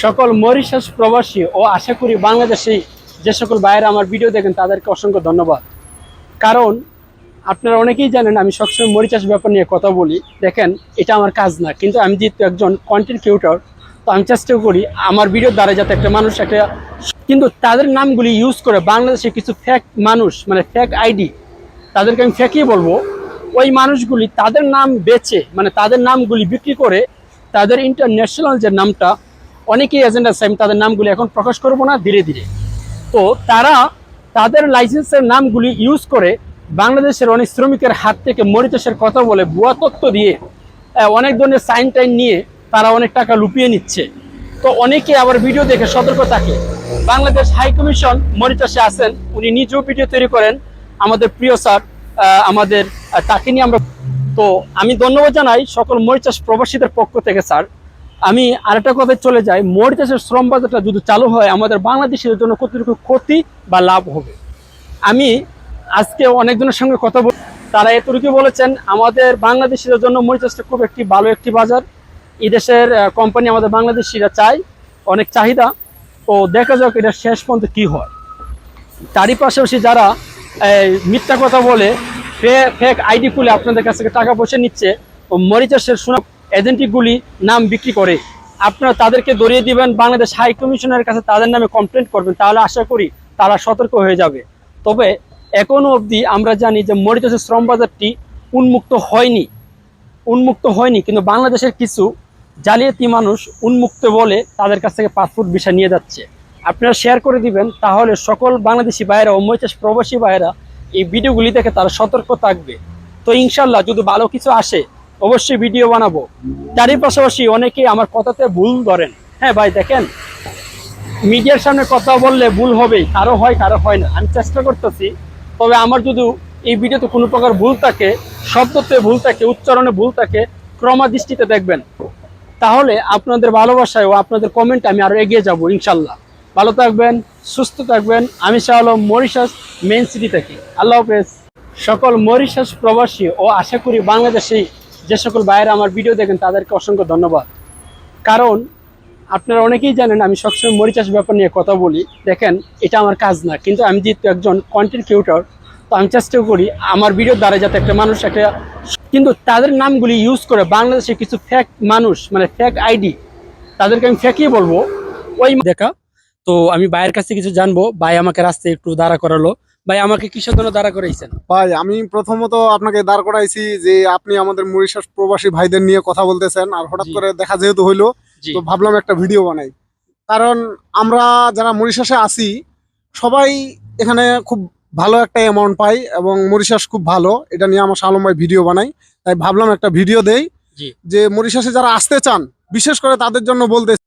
সকল মরিশাস প্রবাসী ও আশা করি বাংলাদেশে যে সকল বাইরে আমার ভিডিও দেখেন, তাদেরকে অসংখ্য ধন্যবাদ। কারণ আপনারা অনেকেই জানেন, আমি সবসময় মরিচাষ ব্যাপার নিয়ে কথা বলি। দেখেন, এটা আমার কাজ না। কিন্তু আমি যেহেতু একজন কন্টেন্ট ক্রিয়েটর তো আমি চেষ্টা করি আমার ভিডিওর দ্বারা যাতে একটা মানুষ একটা কিন্তু তাদের নামগুলি ইউজ করে বাংলাদেশে কিছু ফ্যাক মানুষ মানে ফ্যাক আইডি তাদেরকে আমি ফ্যাকই বলব, ওই মানুষগুলি তাদের নাম বেচে মানে তাদের নামগুলি বিক্রি করে তাদের ইন্টারন্যাশনাল যে নামটা অনেকেই এজেন্ট আছে, আমি তাদের নামগুলি এখন প্রকাশ করব না, ধীরে ধীরে। তো তারা তাদের লাইসেন্সের নামগুলি ইউজ করে বাংলাদেশের অনেক শ্রমিকের হাত থেকে মরিচাষের কথা বলে ভুয়া তত্ত্ব দিয়ে অনেক ধরনের সাইন টাইন নিয়ে তারা অনেক টাকা লুপিয়ে নিচ্ছে। তো অনেকে আবার ভিডিও দেখে সতর্ক থাকে। বাংলাদেশ হাই কমিশন মরিচাষে আছেন, উনি নিজেও ভিডিও তৈরি করেন। আমাদের প্রিয় স্যার আমাদের তাকে নিয়ে আমরা তো আমি ধন্যবাদ জানাই সকল মরিচাষ প্রবাসীদের পক্ষ থেকে, স্যার। আমি আরেকটা কথায় চলে যাই। মরিচাষের শ্রম বাজারটা যদি চালু হয়, আমাদের বাংলাদেশের জন্য কতটুকু ক্ষতি বা লাভ হবে? আমি আজকে অনেকজনের সঙ্গে কথা বল তারা এতটুকু বলেছেন, আমাদের বাংলাদেশিদের জন্য মরিচাষটা খুব একটি ভালো একটি বাজার। এই দেশের কোম্পানি আমাদের বাংলাদেশিরা চায়, অনেক চাহিদা। তো দেখা যাক এটা শেষ পর্যন্ত কী হয়। তারই পাশাপাশি যারা মিথ্যা কথা বলে ফেক আইডি খুলে আপনাদের কাছ থেকে টাকা পয়সা নিচ্ছে, ও মরিচাষের সুনাম এজেন্টিগুলি নাম বিক্রি করে। আপনারা তাদেরকে ধরিয়ে দিবেন, বাংলাদেশ হাই কমিশনের কাছে তাদের নামে কমপ্লেন করবেন, তাহলে আশা করি তারা সতর্ক হয়ে যাবে। তবে এখনও অবধি আমরা জানি যে মরিচাষের শ্রম বাজারটি উন্মুক্ত হয়নি। উন্মুক্ত হয়নি, কিন্তু বাংলাদেশের কিছু জালিয়াতি মানুষ উন্মুক্ত বলে তাদের কাছ থেকে পাসপোর্ট ভিসা নিয়ে যাচ্ছে। আপনারা শেয়ার করে দিবেন, তাহলে সকল বাংলাদেশি ভাইয়েরা ও মরিচাষ প্রবাসী ভাইয়েরা এই ভিডিওগুলি দেখে তারা সতর্ক থাকবে। তো ইনশাল্লাহ যদি ভালো কিছু আসে অবশ্যই ভিডিও বানাবো। তারই পাশাপাশি অনেকেই আমার কথাতে ভুল ধরেন। হ্যাঁ ভাই, দেখেন, মিডিয়ার সামনে কথা বললে ভুল হবেই, কারও হয় কারও হয় না। আমি চেষ্টা করতেছি, তবে আমার যদি এই ভিডিওতে কোনো প্রকার ভুল থাকে, শব্দতে ভুল থাকে, উচ্চারণে ভুল থাকে ক্রমা দৃষ্টিতে দেখবেন। তাহলে আপনাদের ভালোবাসায় ও আপনাদের কমেন্ট আমি আরও এগিয়ে যাব, ইনশাল্লাহ। ভালো থাকবেন, সুস্থ থাকবেন। আমি Shah Alam, Mauritius main city থেকে। আল্লাহ হাফেজ। সকল মরিশাস প্রবাসী ও আশা করি বাংলাদেশে যে সকল ভাইয়েরা আমার ভিডিও দেখেন, তাদেরকে অসংখ্য ধন্যবাদ। কারণ আপনারা অনেকেই জানেন, আমি সবসময় মরিচাষ ব্যাপার নিয়ে কথা বলি। দেখেন, এটা আমার কাজ না, কিন্তু আমি যেহেতু একজন কন্টেন্ট ক্রিয়েটর তো আমি চেষ্টা করি আমার ভিডিওর দ্বারা যাতে একটা মানুষ একটা কিন্তু তাদের নামগুলি ইউজ করে বাংলাদেশে কিছু ফ্যাক মানুষ মানে ফ্যাক আইডি তাদেরকে আমি ফ্যাকই বলব। ওই দেখা, তো আমি ভাইয়ের কাছে কিছু জানব, ভাই আমাকে রাস্তায় একটু দাঁড়া করালো। ভাই আমাকে কিসের জন্য দাঁড়া করাইছেন? ভাই আমি প্রথমত আপনাকে দাঁড় করাইছি যে আপনি আমাদের মরিশাস প্রবাসী ভাইদের নিয়ে কথা বলতেছেন আর হঠাৎ করে দেখা যেহেতু হইল তো ভাবলাম একটা ভিডিও বানাই। কারণ আমরা যারা মরিশাসে আছি সবাই এখানে খুব ভালো একটা অ্যামাউন্ট পাই এবং মরিশাস খুব ভালো এটা নিয়ে আমার শালম ভাই ভিডিও বানাই। তাই ভাবলাম একটা ভিডিও দেই যে মরিশাসে যারা আসতে চান বিশেষ করে তাদের জন্য বলতে